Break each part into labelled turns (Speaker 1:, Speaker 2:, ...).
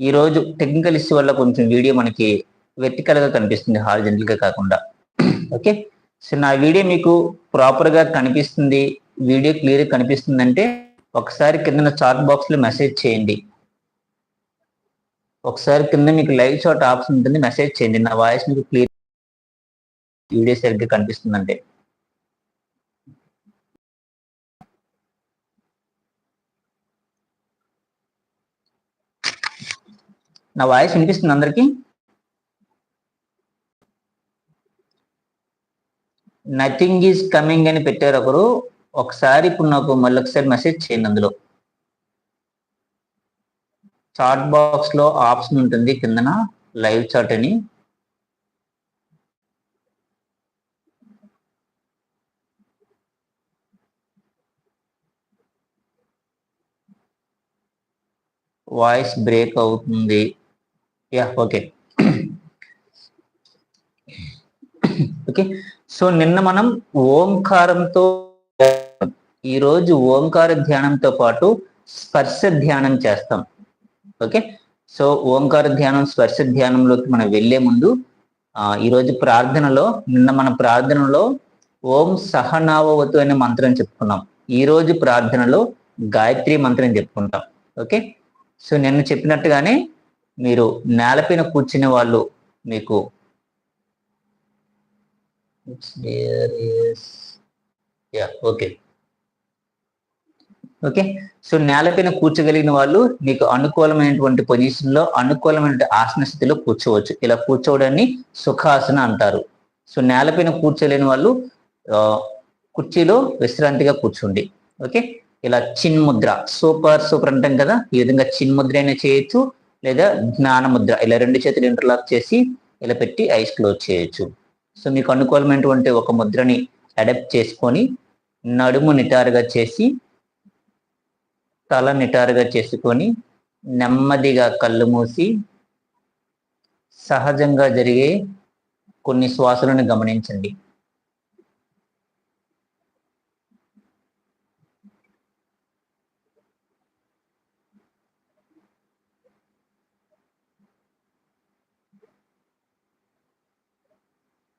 Speaker 1: ఈ రోజు technical issue వల్ల కొంచెం వీడియో మనకి వెర్టికల్గా కనిపిస్తుంది హారిజెంటల్గా కాకుండా. ఓకే సో నా వీడియో మీకు ప్రాపర్గా కనిపిస్తుంది వీడియో క్లియర్ కనిపిస్తుంది కనిపిస్తుందంటే ఒకసారి కింద చాట్ బాక్స్లో మెసేజ్ చేయండి. ఒకసారి కింద మీకు లైవ్ చాట్ ఆప్షన్ ఉంటుంది మెసేజ్ చేయండి. నా వాయిస్ మీకు క్లియర్ వీడియో సరిగ్గా కనిపిస్తుందంటే. నా వాయిస్ వినిపిస్తుంది అందరికి? నథింగ్ ఈజ్ కమింగ్ అని పెట్టారు ఒకరు. ఒకసారి ఇప్పుడు నాకు మళ్ళీ ఒకసారి మెసేజ్ చేయండి అందులో. చాట్ బాక్స్లో ఆప్షన్ ఉంటుంది కిందన లైవ్ చాట్ అని. వాయిస్ బ్రేక్ అవుతుంది. యా ఓకే ఓకే సో నిన్న మనం ఓంకారంతో ఈరోజు ఓంకార ధ్యానంతో పాటు స్పర్శ ధ్యానం చేస్తాం. ఓకే సో ఓంకార ధ్యానం స్పర్శ ధ్యానంలోకి మనం వెళ్ళే ముందు ఈరోజు ప్రార్థనలో నిన్న మన ప్రార్థనలో ఓం సహనావవతు అనే మంత్రం చెప్పుకున్నాం. ఈ రోజు ప్రార్థనలో గాయత్రి మంత్రం చెప్పుకుంటాం. ఓకే సో నిన్న చెప్పినట్టుగానే మీరు నేలపైన కూర్చునే వాళ్ళు మీకు ఓకే ఓకే సో నేలపైన కూర్చోగలిగిన వాళ్ళు మీకు అనుకూలమైనటువంటి పొజిషన్లో అనుకూలమైనటువంటి ఆసన స్థితిలో కూర్చోవచ్చు. ఇలా కూర్చోవడాన్ని సుఖాసన అంటారు. సో నేలపైన కూర్చోలేని వాళ్ళు కుర్చీలో విశ్రాంతిగా కూర్చోండి. ఓకే ఇలా చిన్ ముద్ర సూపర్ సూపర్ అంటాం కదా? ఈ విధంగా చిన్ ముద్ర అయినా చేయొచ్చు. లేదా జ్ఞాన ముద్ర ఇలా రెండు చేతులు ఇంటర్లాక్ చేసి ఇలా పెట్టి ఐస్ క్లోజ్ చేయొచ్చు. సో మీకు అనుకూలమైనటువంటి ఒక ముద్రని అడాప్ట్ చేసుకొని నడుము నిటారుగా చేసి తల నిటారుగా చేసుకొని నెమ్మదిగా కళ్ళు మూసి సహజంగా జరిగే కొన్ని శ్వాసలను గమనించండి.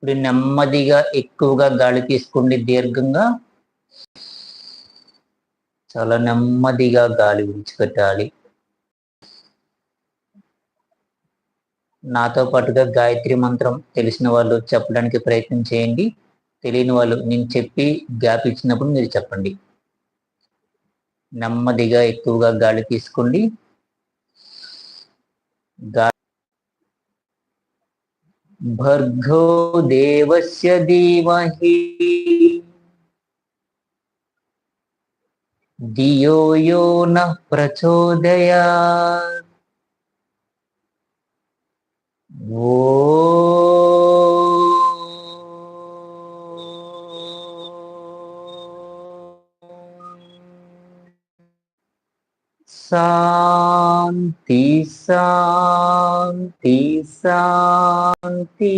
Speaker 1: ఇప్పుడు నెమ్మదిగా ఎక్కువగా గాలి తీసుకోండి దీర్ఘంగా చాలా నెమ్మదిగా గాలి విడిచిపెట్టాలి. నాతో పాటుగా గాయత్రి మంత్రం తెలిసిన వాళ్ళు చెప్పడానికి ప్రయత్నం చేయండి. తెలియని వాళ్ళు నేను చెప్పి గ్యాప్ ఇచ్చినప్పుడు మీరు చెప్పండి. నెమ్మదిగా ఎక్కువగా గాలి తీసుకోండి. గా भर्गो देवस्य धीमहि। धियो यो न प्रचोदया ओ శాంతి శాంతి శాంతి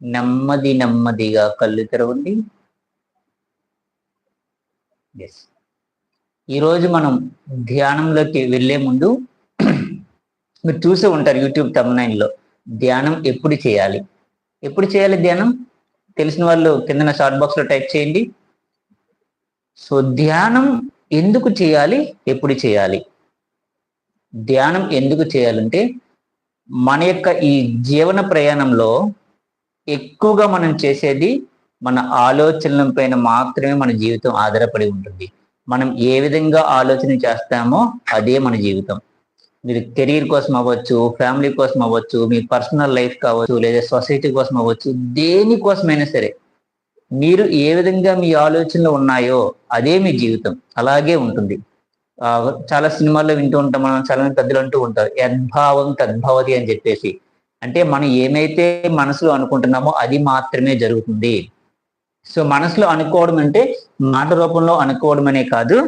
Speaker 1: నెమ్మది నెమ్మదిగా కళ్ళు తెరవండి. ఎస్ ఈరోజు మనం ధ్యానంలోకి వెళ్ళే ముందు మీరు చూసే ఉంటారు యూట్యూబ్లో ధ్యానం ఎప్పుడు చేయాలి? ఎప్పుడు చేయాలి ధ్యానం? తెలిసిన వాళ్ళు కింద షార్ట్ బాక్స్లో టైప్ చేయండి. సో ధ్యానం ఎందుకు చేయాలి? ఎప్పుడు చేయాలి? ధ్యానం ఎందుకు చేయాలంటే మన యొక్క ఈ జీవన ప్రయాణంలో ఎక్కువగా మనం చేసేది మన ఆలోచనల పైన మాత్రమే మన జీవితం ఆధారపడి ఉంటుంది. మనం ఏ విధంగా ఆలోచన చేస్తామో అదే మన జీవితం. మీరు కెరీర్ కోసం అవ్వచ్చు ఫ్యామిలీ కోసం అవ్వచ్చు మీ పర్సనల్ లైఫ్ కావచ్చు లేదా సొసైటీ కోసం అవ్వచ్చు దేనికోసమైనా సరే మీరు ఏ విధంగా మీ ఆలోచనలు ఉన్నాయో అదే మీ జీవితం. అలాగే ఉంటుంది. చాలా సినిమాల్లో వింటూ ఉంటాం మనం చాలా పెద్దలు అంటూ ఉంటారు యద్భావం తద్భవతి అని చెప్పేసి. అంటే మనం ఏమైతే మనసులో అనుకుంటున్నామో అది మాత్రమే జరుగుతుంది. సో మనసులో అనుకోవడం అంటే మాట రూపంలో అనుకోవడం అనే కాదు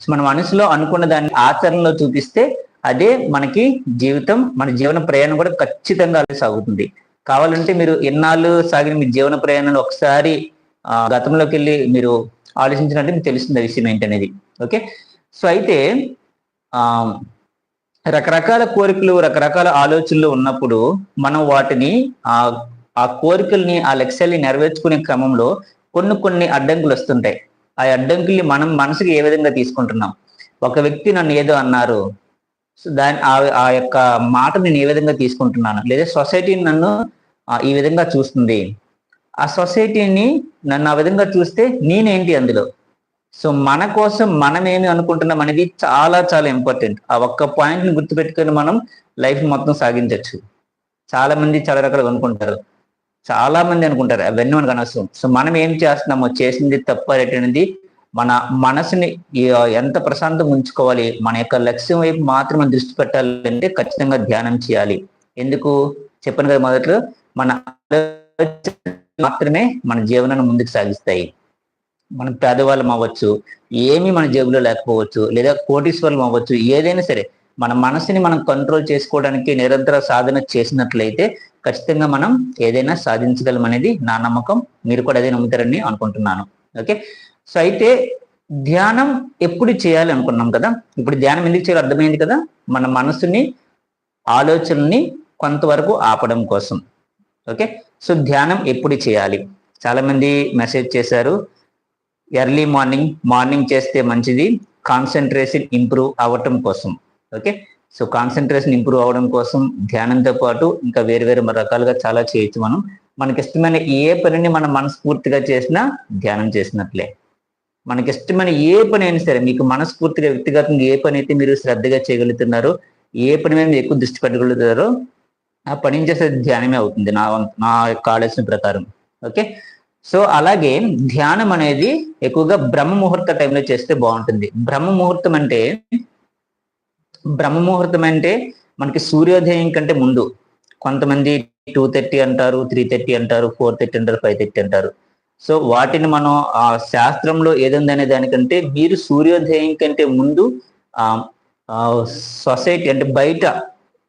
Speaker 1: మన మనసులో అనుకున్న దాన్ని ఆచరణలో చూపిస్తే అదే మనకి జీవితం మన జీవన ప్రయాణం కూడా ఖచ్చితంగా సాగుతుంది. కావాలంటే మీరు ఎన్నాళ్ళు సాగిన మీ జీవన ప్రయాణాన్ని ఒకసారి గతంలోకి వెళ్ళి మీరు ఆలోచించినట్టు మీకు తెలుస్తుంది విషయం ఏంటనేది. ఓకే? సో అయితే ఆ రకరకాల కోరికలు రకరకాల ఆలోచనలు ఉన్నప్పుడు మనం వాటిని ఆ ఆ కోరికల్ని ఆ లక్ష్యాల్ని నెరవేర్చుకునే క్రమంలో కొన్ని కొన్ని అడ్డంకులు వస్తుంటాయి. ఆ అడ్డంకుల్ని మనం మనసుకి ఏ విధంగా తీసుకుంటున్నాం? ఒక వ్యక్తి నన్ను ఏదో అన్నారు సో దాని ఆ ఆ యొక్క మాట నేను ఏ విధంగా తీసుకుంటున్నాను? లేదా సొసైటీని నన్ను ఈ విధంగా చూస్తుంది. ఆ సొసైటీని నన్ను ఆ విధంగా చూస్తే నేనేంటి అందులో? సో మన కోసం మనం ఏమి అనుకుంటున్నాం అనేది చాలా చాలా ఇంపార్టెంట్ ఆ ఒక్క పాయింట్ని గుర్తుపెట్టుకొని మనం లైఫ్ మొత్తం సాగించవచ్చు చాలా మంది చాలా రకాలుగా అనుకుంటారు. చాలా మంది అనుకుంటారు అవన్నీ మనకు అనవసరం. సో మనం ఏం చేస్తున్నామో చేసింది తప్పు అనేటువంటిది మన మనసుని ఎంత ప్రశాంతంగా ఉంచుకోవాలి మన యొక్క లక్ష్యం వైపు మాత్రమే దృష్టి దృష్టి పెట్టాలంటే ఖచ్చితంగా ధ్యానం చేయాలి. ఎందుకు? చెప్పాను కదా మొదట్లో మన మాత్రమే మన జీవనాన్ని ముందుకు సాగిస్తాయి. మనం పేదవాళ్ళం అవ్వచ్చు ఏమీ మన జేబులో లేకపోవచ్చు లేదా కోటీశ్వరం అవ్వచ్చు ఏదైనా సరే. మన మనసుని మనం కంట్రోల్ చేసుకోవడానికి నిరంతర సాధన చేసినట్లయితే ఖచ్చితంగా మనం ఏదైనా సాధించగలం అనేది నా నమ్మకం. మీరు కూడా అదే నమ్ముతారని అనుకుంటున్నాను. ఓకే? సో అయితే ధ్యానం ఎప్పుడు చేయాలి అనుకున్నాం కదా? ఇప్పుడు ధ్యానం ఎందుకు చేయాలి అర్థమైంది కదా? మన మనసుని ఆలోచనని కొంతవరకు ఆపడం కోసం. ఓకే? సో ధ్యానం ఎప్పుడు చేయాలి? చాలా మంది మెసేజ్ చేశారు ఎర్లీ మార్నింగ్ మార్నింగ్ చేస్తే మంచిది కాన్సన్ట్రేషన్ ఇంప్రూవ్ అవ్వటం కోసం. ఓకే? సో కాన్సన్ట్రేషన్ ఇంప్రూవ్ అవ్వడం కోసం ధ్యానంతో పాటు ఇంకా వేరు వేరు రకాలుగా చాలా చేయొచ్చు మనం. మనకి ఇష్టమైన ఏ పనిని మనం మనస్ఫూర్తిగా చేసినా ధ్యానం చేసినట్లే. మనకి ఇష్టమైన ఏ పని అయినా సరే మీకు మనస్ఫూర్తిగా వ్యక్తిగతంగా ఏ పని అయితే మీరు శ్రద్ధగా చేయగలుగుతున్నారో ఏ పని మీద ఎక్కువ దృష్టి పెట్టగలుగుతారో ఆ పని చేసే ధ్యానమే అవుతుంది నా నా యొక్క ఆలోచన ప్రకారం. ఓకే? సో అలాగే ధ్యానం అనేది ఎక్కువగా బ్రహ్మ ముహూర్త టైంలో చేస్తే బాగుంటుంది. బ్రహ్మ ముహూర్తం అంటే బ్రహ్మ ముహూర్తం అంటే మనకి సూర్యోదయం కంటే ముందు. కొంతమంది టూ థర్టీ అంటారు త్రీ థర్టీ అంటారు ఫోర్ థర్టీ అంటారు ఫైవ్ థర్టీ అంటారు. సో వాటిని మనం ఆ శాస్త్రంలో ఏదుందనే దానికంటే మీరు సూర్యోదయం కంటే ముందు సొసైటీ అంటే బయట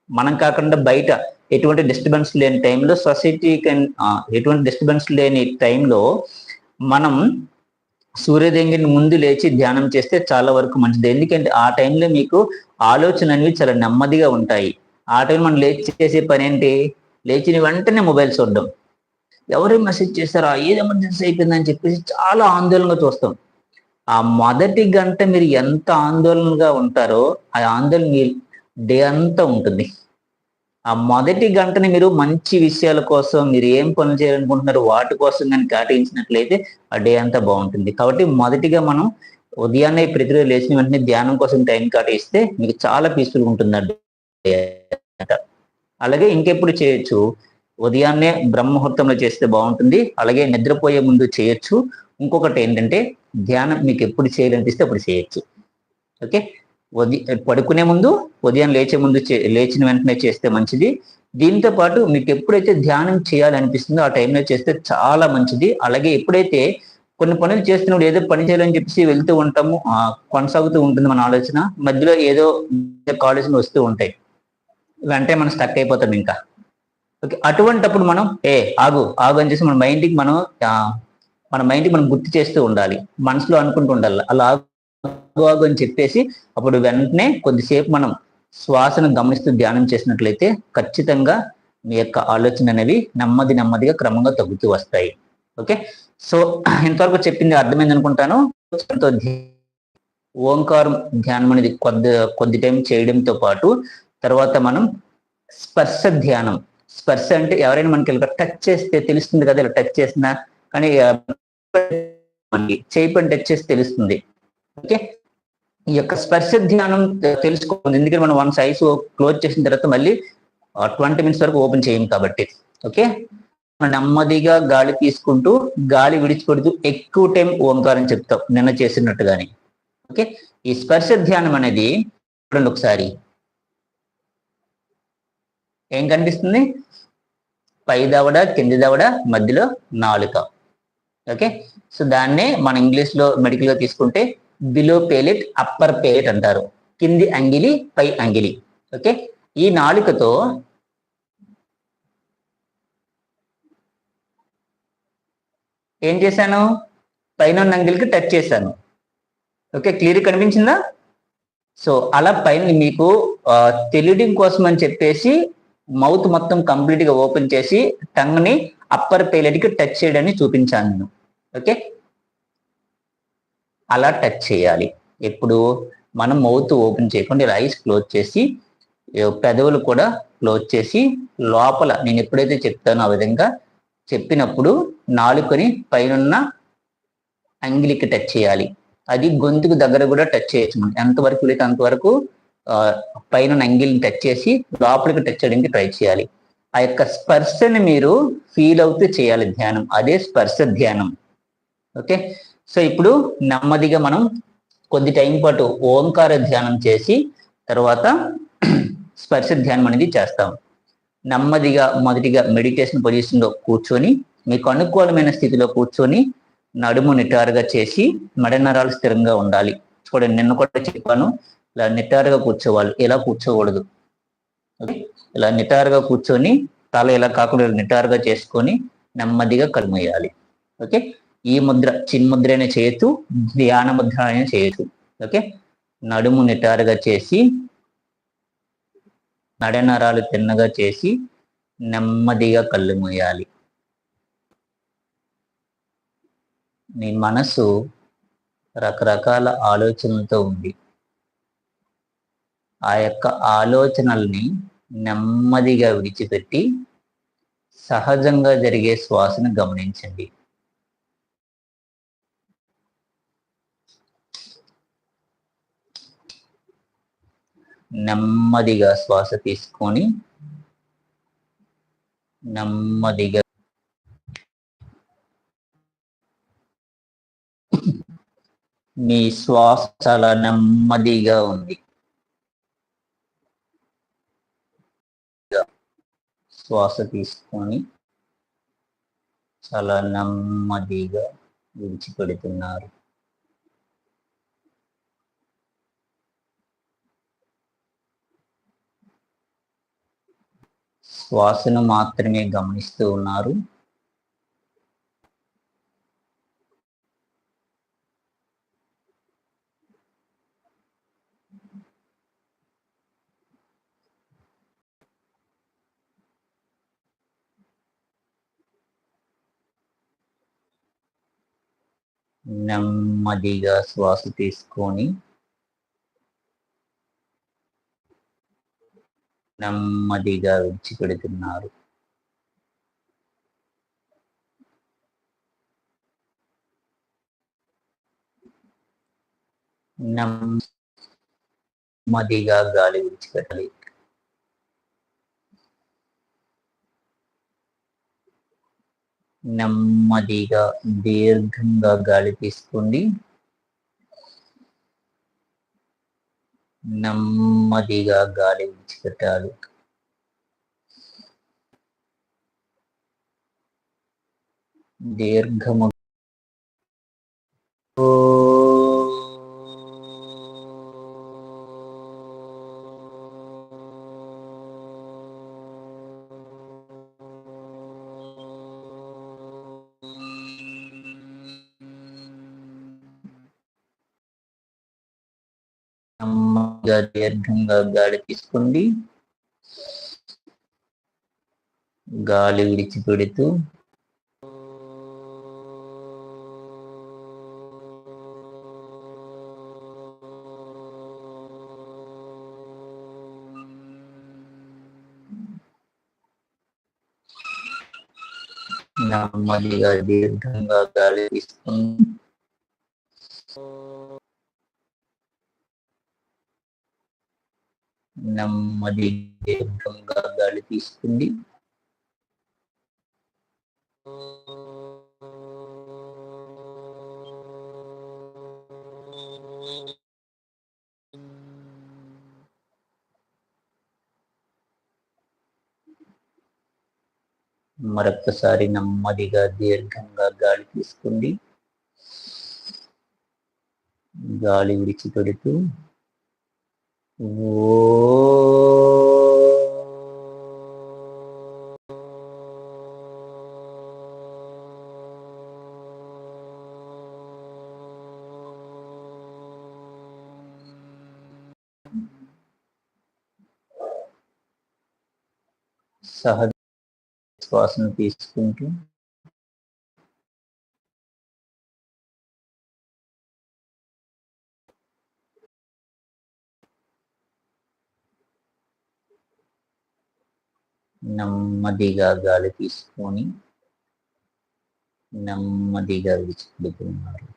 Speaker 1: మనం కాకుండా బయట ఎటువంటి డిస్టర్బెన్స్ లేని టైంలో సొసైటీ కెన్ ఎటువంటి డిస్టర్బెన్స్ లేని టైంలో మనం సూర్యోదయం ముందు లేచి ధ్యానం చేస్తే చాలా వరకు మంచిది. ఎందుకంటే ఆ టైంలో మీకు ఆలోచన అనేవి చాలా నెమ్మదిగా ఉంటాయి. ఆ టైం మనం లేచి చేసే పని ఏంటి? లేచిన వెంటనే మొబైల్ చూడడం. ఎవరు మెసేజ్ చేస్తారా? ఏది ఎమర్జెన్సీ అయిపోయిందని చెప్పేసి చాలా ఆందోళనగా చూస్తాం. ఆ మొదటి గంట మీరు ఎంత ఆందోళనగా ఉంటారో ఆ ఆందోళన మీ డే అంతా ఉంటుంది. ఆ మొదటి గంటని మీరు మంచి విషయాల కోసం మీరు ఏం పనులు చేయాలనుకుంటున్నారో వాటి కోసం కానీ కేటాయించినట్లయితే ఆ డే అంతా బాగుంటుంది. కాబట్టి మొదటిగా మనం ఉదయాన్నే ప్రతిరోజు లేచిన వెంటనే ధ్యానం కోసం టైం కేటాయిస్తే మీకు చాలా పీస్ఫుల్ ఉంటుంది ఆ అలాగే ఇంకెప్పుడు చేయొచ్చు? ఉదయాన్నే బ్రహ్మముహూర్తంలో చేస్తే బాగుంటుంది. అలాగే నిద్రపోయే ముందు చేయొచ్చు. ఇంకొకటి ఏంటంటే ధ్యానం మీకు ఎప్పుడు చేయాలనిపిస్తే అప్పుడు చేయొచ్చు. ఓకే? ఉదయం పడుకునే ముందు ఉదయం లేచే ముందు చే- లేచిన వెంటనే చేస్తే మంచిది. దీంతో పాటు మీకు ఎప్పుడైతే ధ్యానం చేయాలనిపిస్తుందో ఆ టైంలో చేస్తే చాలా మంచిది. అలాగే ఎప్పుడైతే కొన్ని పనులు చేస్తున్నప్పుడు ఏదో పని చేయాలని చెప్పేసి వెళ్తూ ఉంటాము ఆ, కొనసాగుతూ ఉంటుంది మన ఆలోచన. మధ్యలో ఏదో ఆలోచన వస్తూ ఉంటాయి. వెంటనే మనం స్టక్ అయిపోతాం ఇంకా. ఓకే అటువంటప్పుడు మనం ఏ ఆగు ఆగు అని చేసి మన మైండ్కి మనం మన మైండ్కి మనం గుర్తు చేస్తూ ఉండాలి. మనసులో అనుకుంటూ ఉండాలి. అలా ఆగు అని చెప్పేసి అప్పుడు వెంటనే కొద్దిసేపు మనం శ్వాసను గమనిస్తూ ధ్యానం చేసినట్లయితే ఖచ్చితంగా మీ యొక్క ఆలోచన అనేవి నెమ్మది నెమ్మదిగా క్రమంగా తగ్గుతూ వస్తాయి. ఓకే? సో ఇంతవరకు చెప్పింది అర్థమైంది అనుకుంటాను. ఓంకారం ధ్యానం అనేది కొద్ది కొద్ది టైం చేయడంతో పాటు తర్వాత మనం స్పర్శ ధ్యానం. స్పర్శ అంటే ఎవరైనా మనకి ఇలా టచ్ చేస్తే తెలుస్తుంది కదా ఇలా టచ్ చేసినా. కానీ మనకి చేయి పని టచ్ చేసి తెలుస్తుంది. ఓకే? ఈ యొక్క స్పర్శ ధ్యానం తెలుసుకోవాలి ఎందుకంటే మనం వన్స్ ఐస్ క్లోజ్ చేసిన తర్వాత మళ్ళీ ట్వంటీ మినిట్స్ వరకు ఓపెన్ చేయం కాబట్టి. ఓకే? మనం నెమ్మదిగా గాలి తీసుకుంటూ గాలి విడిచిపెడుతూ ఎక్కువ టైం ఓంకారం చెప్తాం. నిన్న చేసినట్టుగానే. ఓకే? ఈ స్పర్శ ధ్యానం అనేది చూడండి ఒకసారి. ఏం కనిపిస్తుంది? పై దవడ కింది దవడ మధ్యలో నాలుక. ఓకే? సో దాన్నే మన ఇంగ్లీష్లో మెడికల్గా తీసుకుంటే బిలో పేలెట్ అప్పర్ పేలెట్ అంటారు. కింది అంగిలి పై అంగిలి. ఓకే ఈ నాలుకతో ఏం చేశాను? పైన ఉన్న అంగిలికి టచ్ చేశాను. ఓకే క్లియర్ కనిపించిందా? సో అలా పైన మీకు తెలియడం కోసం అని చెప్పేసి మౌత్ మొత్తం కంప్లీట్గా ఓపెన్ చేసి టంగ్ని అప్పర్ పేలెట్కి టచ్ చేయడాన్ని చూపించాను నేను. ఓకే అలా టచ్ చేయాలి. ఎప్పుడు మనం మౌత్ ఓపెన్ చేయకుండా ఇలా ఐస్ క్లోజ్ చేసి పెదవులు కూడా క్లోజ్ చేసి లోపల నేను ఎప్పుడైతే చెప్తానో ఆ విధంగా చెప్పినప్పుడు నాలుకని పైనున్న అంగిలికి టచ్ చేయాలి. అది గొంతుకు దగ్గర కూడా టచ్ చేయొచ్చు మనం. ఎంతవరకు వీలైతే అంతవరకు పైన అంగిల్ని టచ్ చేసి లోపలికి టచ్ చేయడానికి ట్రై చేయాలి. ఆ యొక్క స్పర్శని మీరు ఫీల్ అవుతూ చేయాలి ధ్యానం. అదే స్పర్శ ధ్యానం. ఓకే? సో ఇప్పుడు నెమ్మదిగా మనం కొద్ది టైం పాటు ఓంకార ధ్యానం చేసి తర్వాత స్పర్శ ధ్యానం అనేది చేస్తాం. నెమ్మదిగా మొదటిగా మెడిటేషన్ పొజిషన్లో కూర్చొని మీకు అనుకూలమైన స్థితిలో కూర్చొని నడుము నిటారుగా చేసి మెడ నరాలు స్థిరంగా ఉండాలి. చూడండి నిన్న కూడా చెప్పాను ఇలా నిటారుగా కూర్చోవాలి. ఇలా కూర్చోకూడదు? ఓకే? ఇలా నిటారుగా కూర్చొని తల ఇలా కాకుండా నిటారుగా చేసుకొని నెమ్మదిగా కలుమేయాలి ఓకే? ఈ ముద్ర చిన్ముద్రైన చేయొచ్చు ధ్యాన ముద్ర అయినా చేయొచ్చు ఓకే? నడుము నిటారుగా చేసి నడనరాలు తిన్నగా చేసి నెమ్మదిగా కళ్ళు మూయాలి. మీ మనసు రకరకాల ఆలోచనలతో ఉంది. ఆ యొక్క ఆలోచనల్ని నెమ్మదిగా విడిచిపెట్టి సహజంగా జరిగే శ్వాసను గమనించండి. నెమ్మదిగా శ్వాస తీసుకొని నెమ్మదిగా మీ శ్వాస చాలా నెమ్మదిగా ఉంది. శ్వాస తీసుకొని చాలా నెమ్మదిగా విడిచిపెడుతున్నారు. శ్వాసను మాత్రమే గమనిస్తూ ఉన్నారు. నెమ్మదిగా శ్వాస తీసుకొని నెమ్మదిగా విడిచిపెడుతున్నారు నెమ్మదిగా గాలి విడిచిపెట్టాలి నెమ్మదిగా దీర్ఘంగా గాలి తీసుకోండి. నెమ్మదిగా గాలి విడిచిపెట్టాలి. దీర్ఘము దీర్ఘంగా గాలి తీసుకోండి గాలి విడిచిపెడుతూ నెమ్మదిగా దీర్ఘంగా గాలి తీసుకుని నెమ్మది దీర్ఘంగా గాలి తీసుకుంది మరొక్కసారి నెమ్మదిగా దీర్ఘంగా గాలి తీసుకుంది. గాలి విడిచిపెడుతూ సహజ శ్వాసను తీసుకుంటూ నెమ్మదిగా గాలి తీసుకొని నెమ్మదిగా విడిచిపెడుతున్నారు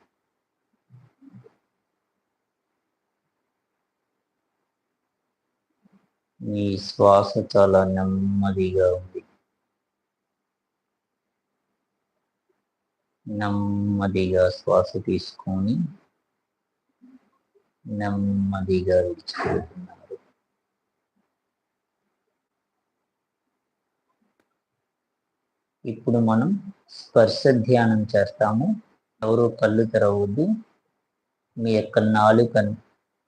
Speaker 1: మీ శ్వాస చాలా నెమ్మదిగా ఉంది. నెమ్మదిగా శ్వాస తీసుకొని నెమ్మదిగా విడిచిపెడుతున్నారు ఇప్పుడు మనం స్పర్శ ధ్యానం చేస్తాము. ఎవరు కళ్ళు తెరవద్దు. మీ యొక్క నాలుకను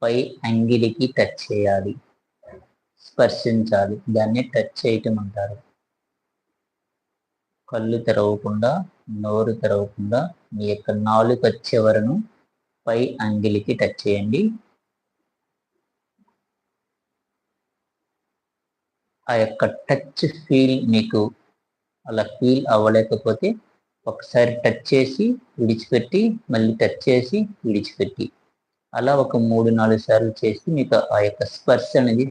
Speaker 1: పై అంగిలికి టచ్ చేయాలి. స్పర్శించాలి. దాన్ని టచ్ చేయటం అంటారు. కళ్ళు తెరవకుండా నోరు తెరవకుండా మీ యొక్క నాలుక చివరను పై అంగిలికి టచ్ చేయండి. ఆ యొక్క టచ్ ఫీల్ మీకు అలా ఫీల్ అవ్వలేకపోతే ఒకసారి టచ్ చేసి విడిచిపెట్టి మళ్ళీ టచ్ చేసి విడిచిపెట్టి. అలా ఒక మూడు నాలుగు సార్లు చేసి మీకు ఆ యొక్క స్పర్శ అనేది